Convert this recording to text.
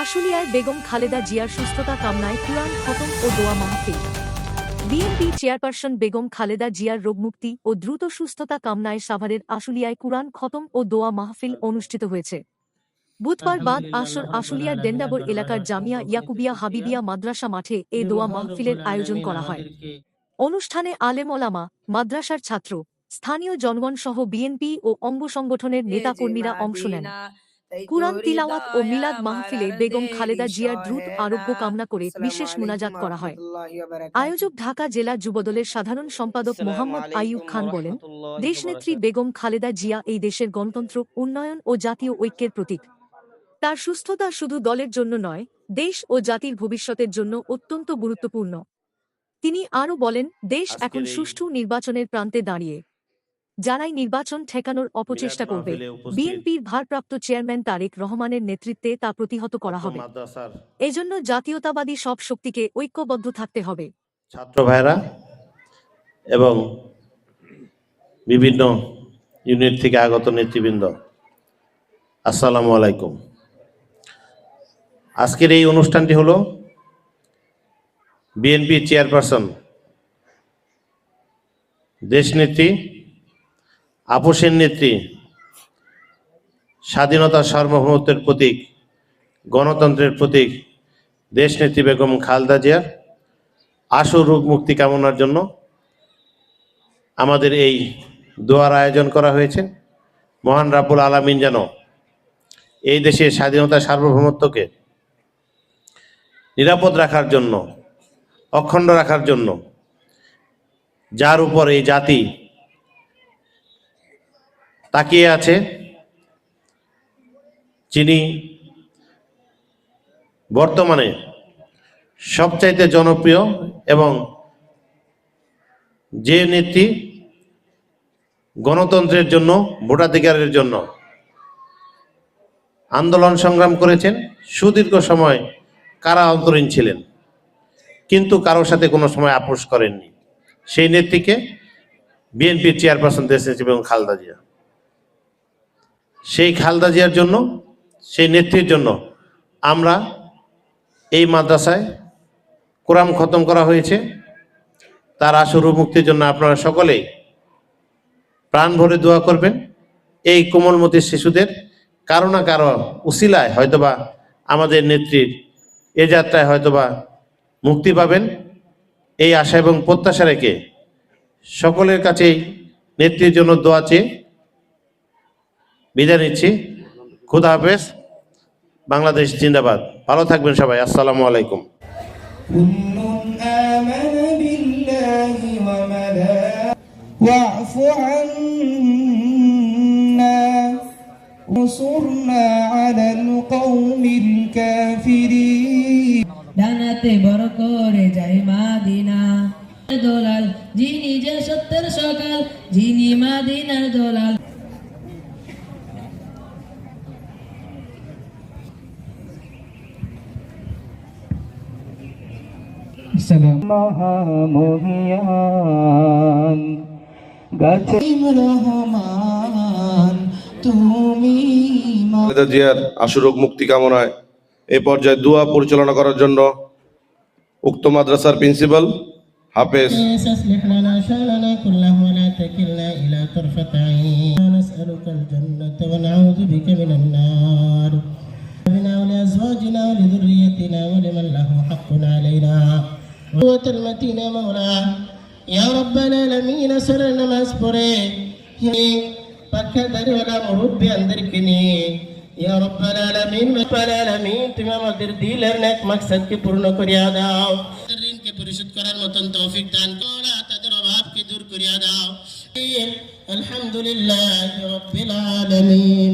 আশুলিয়ায় বেগম খালেদা জিয়ার সুস্থতা কামনায় কুরআন খতম ও দোয়া মাহফিল। বিএনপি চেয়ারপারসন বেগম খালেদা জিয়ার রোগমুক্তি ও দ্রুত সুস্থতা কামনায় সাভারের আশুলিয়ায় কুরআন খতম ও দোয়া মাহফিল অনুষ্ঠিত হয়েছে। বুধবার বাদ আসর আশুলিয়ার ডেন্ডাবর এলাকার জামিয়া ইয়াকুবিয়া হাবিবিয়া মাদ্রাসা মাঠে এ দোয়া মাহফিলের আয়োজন করা হয়। অনুষ্ঠানে আলেম ওলামা মাদ্রাসার ছাত্র স্থানীয় জনগণ সহ বিএনপি ও অঙ্গ সংগঠনের নেতাকর্মীরা অংশ নেন। কুরআন তিলাওয়াত ও মিলাদ মাহফিলে বেগম খালেদা জিয়ার দ্রুত আরোগ্য কামনা করে বিশেষ মুনাজাত করা হয়। আয়োজক ঢাকা জেলা যুবদলের সাধারণ সম্পাদক মোহাম্মদ আইয়ুব খান বলেন দেশনেত্রী বেগম খালেদা জিয়া এই দেশের গণতন্ত্র উন্নয়ন ও জাতীয় ঐক্যের প্রতীক। তার সুস্থতা শুধু দলের জন্য নয় দেশ ও জাতির ভবিষ্যতের জন্য অত্যন্ত গুরুত্বপূর্ণ। তিনি আরও বলেন দেশ এখন সুষ্ঠু নির্বাচনের প্রান্তে দাঁড়িয়ে যারাই নির্বাচন ঠেকানোর অপচেষ্টা করবে বিএনপির ভারপ্রাপ্ত চেয়ারম্যান তারেক রহমানের নেতৃত্বে তা প্রতিহত করা হবে। এজন্য জাতীয়তাবাদী সব শক্তিকে ঐক্যবদ্ধ থাকতে হবে। ছাত্র ভাইরা এবং বিভিন্ন ইউনিট থেকে আগত নেতৃবৃন্দ আসসালামু আলাইকুম। আজকের এই অনুষ্ঠানটি হলো বিএনপি চেয়ারপারসন দেশনেত্রী আপোষের নেত্রী স্বাধীনতা সার্বভৌমত্বের প্রতীক, গণতন্ত্রের প্রতীক, দেশনেত্রী বেগম খালদা জিয়ার আশু রোগ মুক্তি কামনার জন্য আমাদের এই দোয়ার আয়োজন করা হয়েছে। মহান রাব্বুল আলামিন যেন এই দেশের স্বাধীনতা সার্বভৌমত্বকে নিরাপদ রাখার জন্য, অখণ্ড রাখার জন্য, যার উপর এই জাতি তাকিয়ে আছে যিনি বর্তমানে সবচাইতে জনপ্রিয় এবং যে নেত্রী গণতন্ত্রের জন্য, ভোটাধিকারের জন্য আন্দোলন সংগ্রাম করেছেন, সুদীর্ঘ সময় কারা অন্তরীণ ছিলেন, কিন্তু কারোর সাথে কোনো সময় আপোষ করেননি। সেই নেত্রীকে বিএনপির চেয়ারপারসন দেশ এবং খালদা জিয়া। সেই খালদা জিয়ার জন্য, সেই নেত্রীর জন্য আমরা এই মাদ্রাসায় কোরআন খতম করা হয়েছে। তার আসর মুক্তির জন্য আপনারা সকলেই প্রাণ ভরে দোয়া করবেন। এই কোমলমতি শিশুদের কারও না কারও উসিলায় হয়তোবা আমাদের নেত্রীর এ যাত্রায় হয়তোবা মুক্তি পাবেন। এই আশা এবং প্রত্যাশা রেখে সকলের কাছেই নেত্রীর জন্য দোয়া চেয়ে বিদায় নিচ্ছি খুদা হাফেজ বাংলাদেশ জিন্দাবাদ ভালো থাকবেন সবাই আসসালামু আলাইকুম كل آمن بالله وملائكته واعف عنا وانصرنا على القوم الكافرين ডানাতে বড় করে যাই মাদিনা দোলাল যিনি যে সত্যের সকাল যিনি মাদিনার দোলাল মহামহিয়ান গাছে রহমান তুমি খালেদা জিয়ার আশুরোগ মুক্তি কামনায় এই পর্যায়ে দোয়া পরিচালনা করার জন্য উক্ত মাদ্রাসার প্রিন্সিপাল হাফেজ أصلح لنا شأننا كله ولا تكلنا إلى طرفة عين نسألك الجنة ونعوذ بك من النار بنا ولأزواجنا ولذريتنا ولمن له حق علينا মদিনায় মৌলা ইয়া রব্বাল আলামিন সরের নামাজ পড়ে পাখাদারিওয়ালা মুরব্বী అందరికి নি ইয়া তুমি আমাদের দিলের নেক মাকসাদকে পূর্ণ করিয়া দাও ঋণকে পরিশোধ করার মতন তৌফিক দান করো তাদের অভাবকে দূর করিয়া দাও আলহামদুলিল্লাহ রব্বিল আলামিন